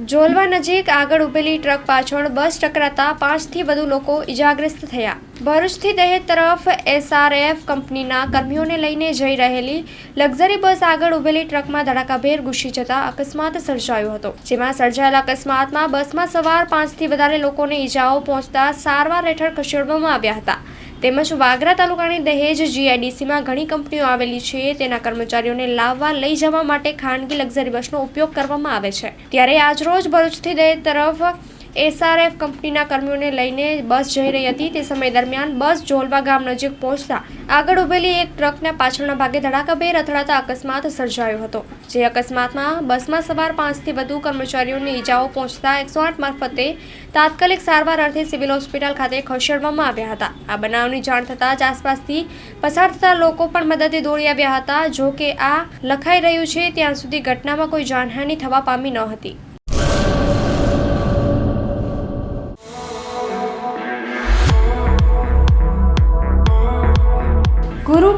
જોલવા નજીક આગળ ઊભેલી ટ્રક પાછળ બસ ટકરાતા પાંચથી વધુ લોકો ઇજાગ્રસ્ત થયા. ભરૂચથી દહેજ તરફ એસઆરએફ કંપનીના કર્મીઓને લઈને જઈ રહેલી લક્ઝરી બસ આગળ ઊભેલી ટ્રકમાં ધડાકાભેર ઘૂસી જતા અકસ્માત સર્જાયો હતો, જેમાં સર્જાયેલા અકસ્માતમાં બસમાં સવાર પાંચથી વધારે લોકોને ઈજાઓ પહોંચતા સારવાર હેઠળ ખસેડવામાં આવ્યા હતા. તેમજ વાગરા તાલુકાની દહેજ જીઆઈડીસીમાં ઘણી કંપનીઓ આવેલી છે. તેના કર્મચારીઓને લાવવા લઈ જવા માટે ખાનગી લક્ઝરી બસનો ઉપયોગ કરવામાં આવે છે. ત્યારે આજરોજ ભરૂચથી દહેજ તરફ એસઆરએફ કંપનીના કર્મીઓને લઈને બસ જઈ રહી હતી. તે સમય દરમિયાન બસ જોલવા ગામ નજીક પહોંચતા આગળ ઊભેલી એક ટ્રકના પાછળના ભાગે ધડાકાભેર અથડાતા અકસ્માત સર્જાયો હતો, જે અકસ્માતમાં બસમાં સવાર પાંચથી વધુ કર્મચારીઓને ઈજાઓ પહોંચતા એકસો આઠ મારફતે તાત્કાલિક સારવાર અર્થે સિવિલ હોસ્પિટલ ખાતે ખસેડવામાં આવ્યા હતા. આ બનાવની જાણ થતાં જ આસપાસથી પસાર થતા લોકો પણ મદદે દોડી આવ્યા હતા. જો કે આ લખાઈ રહ્યું છે, ત્યાં સુધી ઘટનામાં કોઈ જાનહાનિ થવા પામી ન હતી.